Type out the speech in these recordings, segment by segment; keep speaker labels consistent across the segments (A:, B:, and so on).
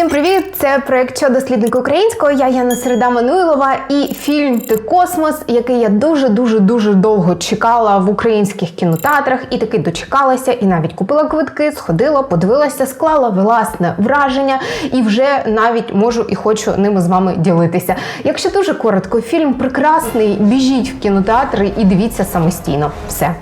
A: Всім привіт! Це проект «Що дослідник українського. Я Яна Середа Мануйлова і фільм Ти космос, який я дуже дуже дуже довго чекала в українських кінотеатрах, і таки дочекалася, і навіть купила квитки, сходила, подивилася, склала власне враження, і вже навіть можу і хочу ними з вами ділитися. Якщо дуже коротко, фільм прекрасний. Біжіть в кінотеатри і дивіться самостійно. Все.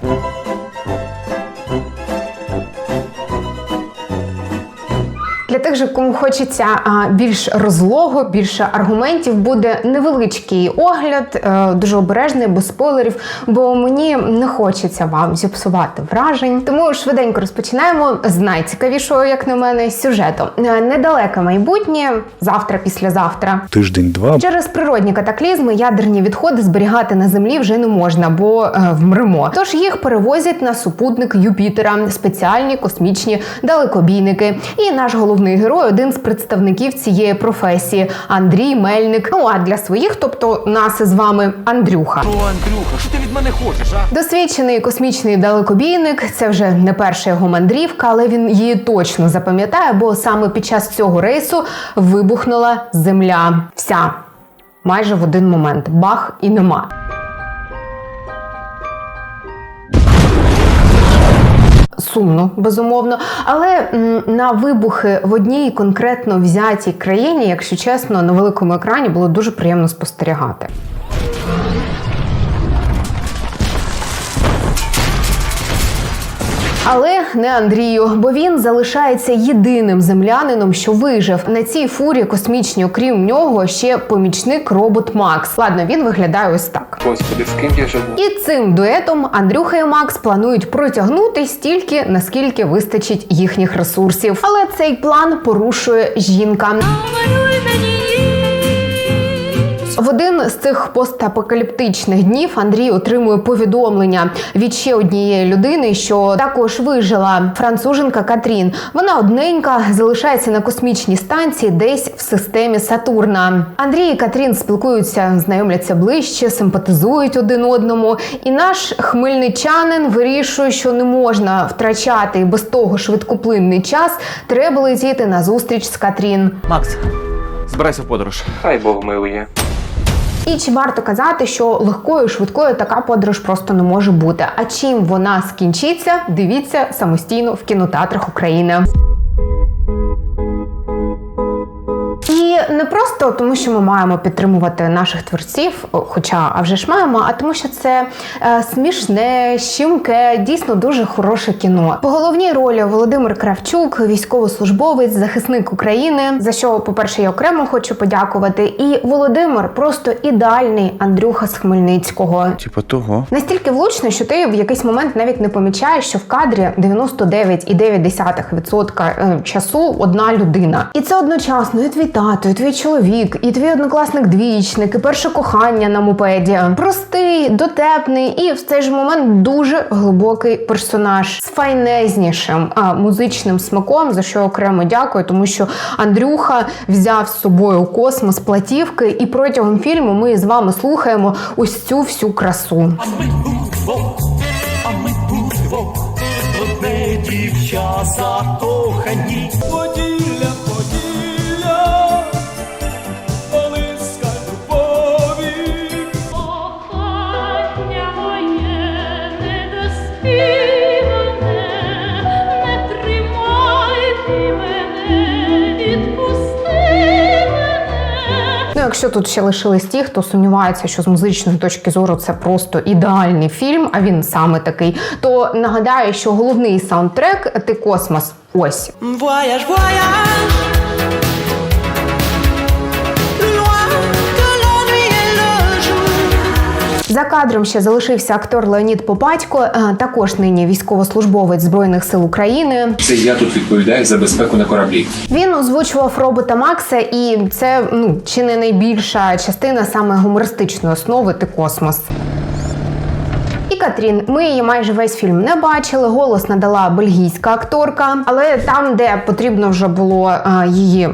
A: Для тих же, кому хочеться більш розлого, більше аргументів, буде невеличкий огляд, е, дуже обережний, без спойлерів, бо мені не хочеться вам зіпсувати вражень. Тому швиденько розпочинаємо з найцікавішого, як на мене, сюжету. Е, Недалеке майбутнє, завтра, післязавтра.
B: Тиждень-два.
A: Через природні катаклізми ядерні відходи зберігати на землі вже не можна, бо е, вмремо. Тож їх перевозять на супутник Юпітера, спеціальні космічні далекобійники. І наш головний герой один з представників цієї професії Андрій Мельник. Ну а для своїх, тобто нас із вами Андрюха.
C: О, Андрюха, що ти від мене хочеш, а?
A: Досвідчений космічний далекобійник це вже не перша його мандрівка, але він її точно запам'ятає, бо саме під час цього рейсу вибухнула земля. Вся майже в один момент. Бах і нема. Сумно, безумовно, але на вибухи в одній конкретно взятій країні, якщо чесно, на великому екрані було дуже приємно спостерігати. Але не Андрію, бо він залишається єдиним землянином, що вижив на цій фурі космічній, окрім нього, ще помічник робот Макс. Ладно, він виглядає ось так.
D: Господи, з ким я живу?
A: І цим дуетом Андрюха і Макс планують протягнути стільки, наскільки вистачить їхніх ресурсів. Але цей план порушує жінка. В один з цих постапокаліптичних днів Андрій отримує повідомлення від ще однієї людини, що також вижила француженка Катрін. Вона одненька залишається на космічній станції, десь в системі Сатурна. Андрій і Катрін спілкуються, знайомляться ближче, симпатизують один одному. І наш хмельничанин вирішує, що не можна втрачати без того швидкоплинний час. Треба летіти на зустріч з Катрін.
C: Макс, збирайся в подорож.
D: Хай Бог милує.
A: І чи варто казати, що легкою швидкою така подорож просто не може бути? А чим вона скінчиться? Дивіться самостійно в кінотеатрах України. Просто тому, що ми маємо підтримувати наших творців, хоча а вже ж маємо, а тому, що це е, смішне, щімке, дійсно дуже хороше кіно. По головній ролі Володимир Кравчук, військовослужбовець, захисник України, за що, по-перше, я окремо хочу подякувати. І Володимир просто ідеальний Андрюха з Хмельницького.
B: Типа того.
A: Настільки влучно, що ти в якийсь момент навіть не помічаєш, що в кадрі 99,9% е, часу одна людина. І це одночасно і твій тато, і твій чоловік, і твій однокласник двічник, і перше кохання на мопеді. Простий, дотепний і в цей же момент дуже глибокий персонаж з файнезнішим а, музичним смаком, за що окремо дякую, тому що Андрюха взяв з собою космос платівки, і протягом фільму ми з вами слухаємо ось цю всю красу.
E: А ми будемо, одне дівча закохані.
A: Якщо тут ще лишились ті, хто сумнівається, що з музичної точки зору це просто ідеальний фільм, а він саме такий, то нагадаю, що головний саундтрек Ти космос. Ось
E: Voyage, voyage.
A: За кадром ще залишився актор Леонід Попадько, е, також нині військовослужбовець збройних сил України.
F: Це я тут відповідаю за безпеку на кораблі.
A: Він озвучував робота Макса, і це ну чи не найбільша частина саме гумористичної основи Ти космос. І Катрін, ми її майже весь фільм не бачили. Голос надала бельгійська акторка, але там, де потрібно вже було а, її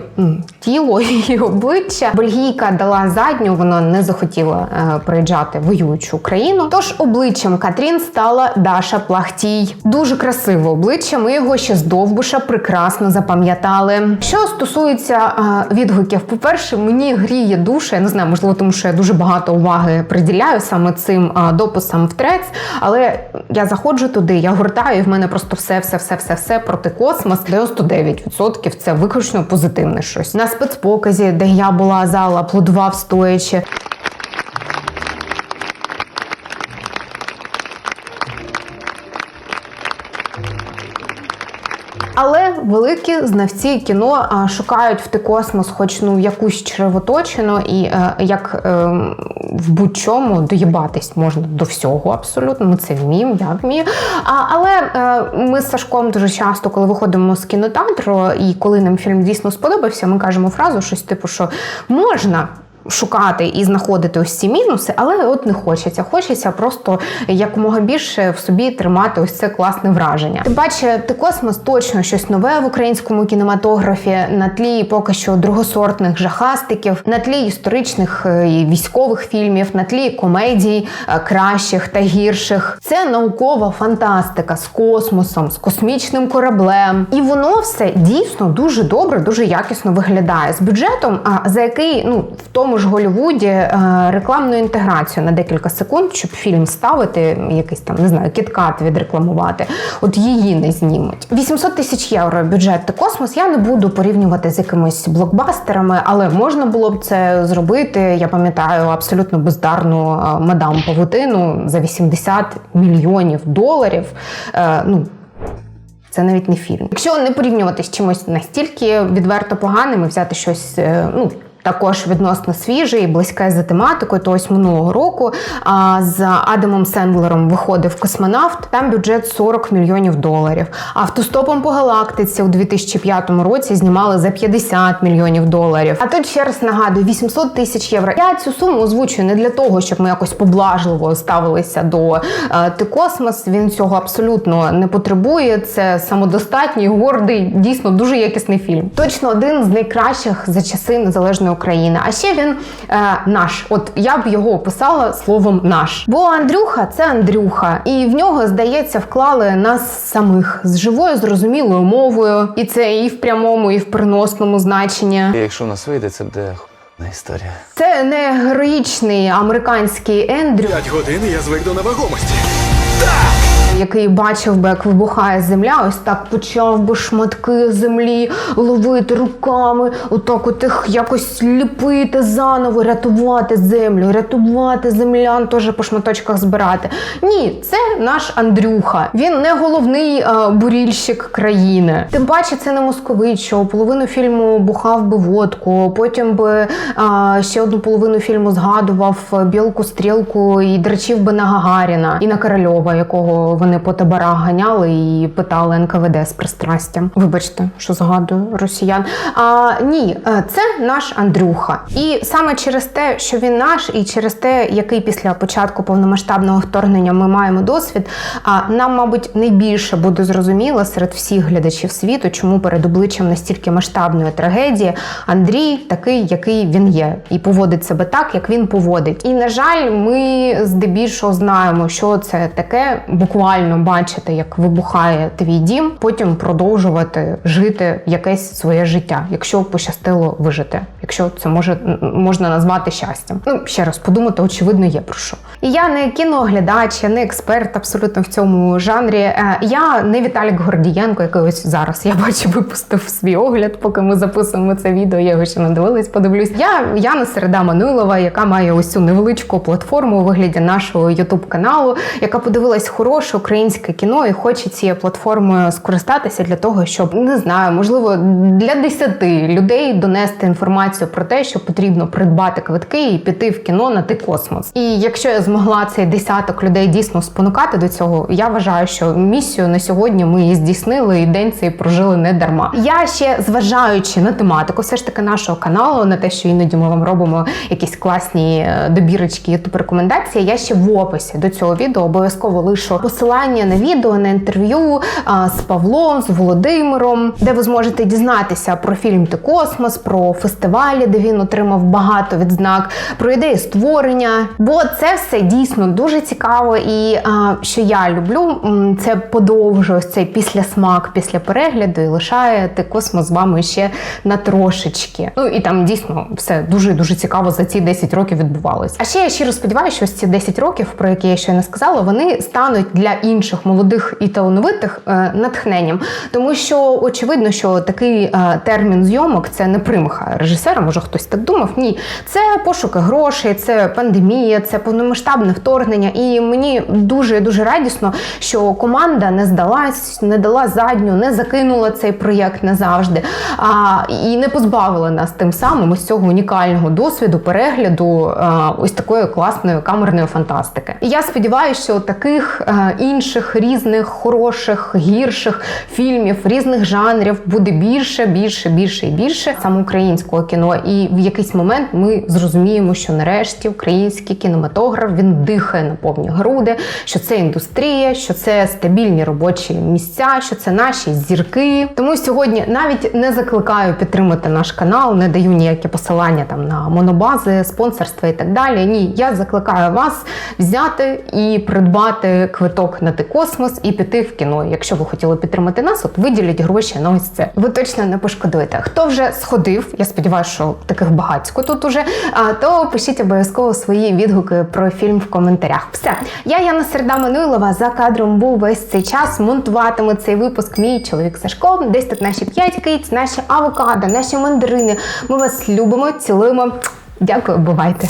A: тіло, її обличчя, бельгійка дала задню, вона не захотіла е, приїжджати в воюючу країну. Тож обличчям Катрін стала Даша Плахтій. Дуже красиве обличчя. Ми його ще з довбуша прекрасно запам'ятали. Що стосується е, відгуків, по-перше, мені гріє душа. Я не знаю, можливо, тому що я дуже багато уваги приділяю саме цим е, дописам в трець. Але я заходжу туди, я гортаю, і в мене просто все, все, все, все, все проти космос. 99% це виключно позитивне щось. На спецпоказі, де я була зал, аплодував стоячи. Великі знавці кіно шукають в космос, хоч ну якусь червоточину, і е, як е, в будь-чому доїбатись можна до всього абсолютно. Ми це вміємо, я вмію. Але е, ми з Сашком дуже часто, коли виходимо з кінотеатру, і коли нам фільм дійсно сподобався, ми кажемо фразу щось типу, що можна. Шукати і знаходити ось ці мінуси, але от не хочеться. Хочеться просто якомога більше в собі тримати ось це класне враження. Тим паче, ти космос точно щось нове в українському кінематографі на тлі поки що другосортних жахастиків, на тлі історичних е, і військових фільмів, на тлі комедій е, кращих та гірших. Це наукова фантастика з космосом, з космічним кораблем, і воно все дійсно дуже добре, дуже якісно виглядає з бюджетом, а за який ну в тому ж Голлівуді е, рекламну інтеграцію на декілька секунд, щоб фільм ставити, якийсь там не знаю, кіткат відрекламувати. От її не знімуть. 800 тисяч євро бюджет та космос. Я не буду порівнювати з якимись блокбастерами, але можна було б це зробити. Я пам'ятаю абсолютно бездарну е, мадам Павутину за 80 мільйонів доларів. Е, Ну це навіть не фільм. Якщо не порівнювати з чимось настільки відверто поганим і взяти щось, ну. Також відносно свіже і близьке за тематикою, то ось минулого року з Адамом Сендлером виходив космонавт. Там бюджет 40 мільйонів доларів. Автостопом по галактиці у 2005 році знімали за 50 мільйонів доларів. А тут ще раз нагадую 800 тисяч євро. Я цю суму озвучую не для того, щоб ми якось поблажливо ставилися до е, ти космос. Він цього абсолютно не потребує. Це самодостатній, гордий, дійсно дуже якісний фільм. Точно один з найкращих за часи незалежної України. А ще він е, наш. От я б його описала словом наш. Бо Андрюха це Андрюха, і в нього здається вклали нас самих з живою зрозумілою мовою, і це і в прямому, і в переносному значенні.
B: Якщо у нас вийде, це буде х**на історія.
A: Це не героїчний американський Ендрю.
G: П'ять годин і я звик до невагомості.
A: Який бачив би, як вибухає земля, ось так почав би шматки землі ловити руками, отак от їх якось ліпити заново, рятувати землю, рятувати землян, теж по шматочках збирати. Ні, це наш Андрюха. Він не головний е, бурільщик країни. Тим паче, це не московит, що половину фільму бухав би водку, потім би е, ще одну половину фільму згадував білку стрілку і драчів би на Гагаріна і на Корольова, якого вони по таборах ганяли і питали НКВД з пристрастям. Вибачте, що згадую росіян. А ні, е, це наш Андрюха. І саме через те, що він наш, і через те, який після початку повномасштабного вторгнення ми маємо досвід, а нам, мабуть, найбільше буде зрозуміло серед всіх глядачів світу, чому перед обличчям настільки масштабної трагедії Андрій такий, який він є, і поводить себе так, як він поводить. І на жаль, ми здебільшого знаємо, що це таке буквально бачити, як вибухає твій дім, потім продовжувати жити якесь своє життя, якщо пощастило вижити, якщо це може можна назвати щастям. Ну ще раз подумати, очевидно, є про що. І я не кінооглядач, я не експерт абсолютно в цьому жанрі. Е, Я не Віталік Гордієнко, який ось зараз я бачу, випустив свій огляд, поки ми записуємо це відео. Я його ще не дивилась, подивлюсь. Я Яна Середа Мануйлова, яка має ось цю невеличку платформу у вигляді нашого ютуб каналу, яка подивилась хорошу українське кіно і хоче цією платформою скористатися для того, щоб не знаю, можливо, для 10 людей донести інформацію про те, що потрібно придбати квитки і піти в кіно на ти космос. І якщо я змогла цей десяток людей дійсно спонукати до цього, я вважаю, що місію на сьогодні ми її здійснили, і день цей прожили не дарма. Я ще зважаючи на тематику, все ж таки нашого каналу, на те, що іноді ми вам робимо якісь класні е, добірочки ютуб рекомендації. Я ще в описі до цього відео обов'язково лишу посилання на відео, на інтерв'ю з Павлом, з Володимиром, де ви зможете дізнатися про фільм Ти космос, про фестивалі, де він отримав багато відзнак, про ідеї створення. Бо це все дійсно дуже цікаво. І що я люблю, це подовжує ось цей післясмак після перегляду і лишає ти космос з вами ще на трошечки. Ну і там дійсно все дуже дуже цікаво за ці 10 років відбувалось. А ще я щиро сподіваюся, що ці 10 років, про які я щойно сказала, вони стануть для інших молодих і талановитих е, натхненням, тому що очевидно, що такий е, термін зйомок це не примха режисера. Може хтось так думав. Ні, це пошуки грошей, це пандемія, це повномасштабне вторгнення. І мені дуже дуже радісно, що команда не здалась, не дала задню, не закинула цей проєкт назавжди, а і не позбавила нас тим самим ось цього унікального досвіду перегляду а, ось такої класної камерної фантастики. І я сподіваюся, що таких е, інших різних хороших, гірших фільмів, різних жанрів буде більше, більше, більше і більше саме українського кіно. І в якийсь момент ми зрозуміємо, що нарешті український кінематограф він дихає на повні груди, що це індустрія, що це стабільні робочі місця, що це наші зірки. Тому сьогодні навіть не закликаю підтримати наш канал, не даю ніякі посилання там на монобази, спонсорства і так далі. Ні, я закликаю вас взяти і придбати квиток на ти космос і піти в кіно. Якщо ви хотіли підтримати нас, от виділіть гроші на ось це. Ви точно не пошкодуєте. Хто вже сходив? Я сподіваюся, що таких багатько тут уже. А то пишіть обов'язково свої відгуки про фільм в коментарях. Все, я Яна Серда Мануйлова. За кадром був весь цей час. Монтуватиме цей випуск мій чоловік Сашко. Десь тут наші п'ять киць, наші авокадо, наші мандарини. Ми вас любимо, цілуємо. Дякую, бувайте.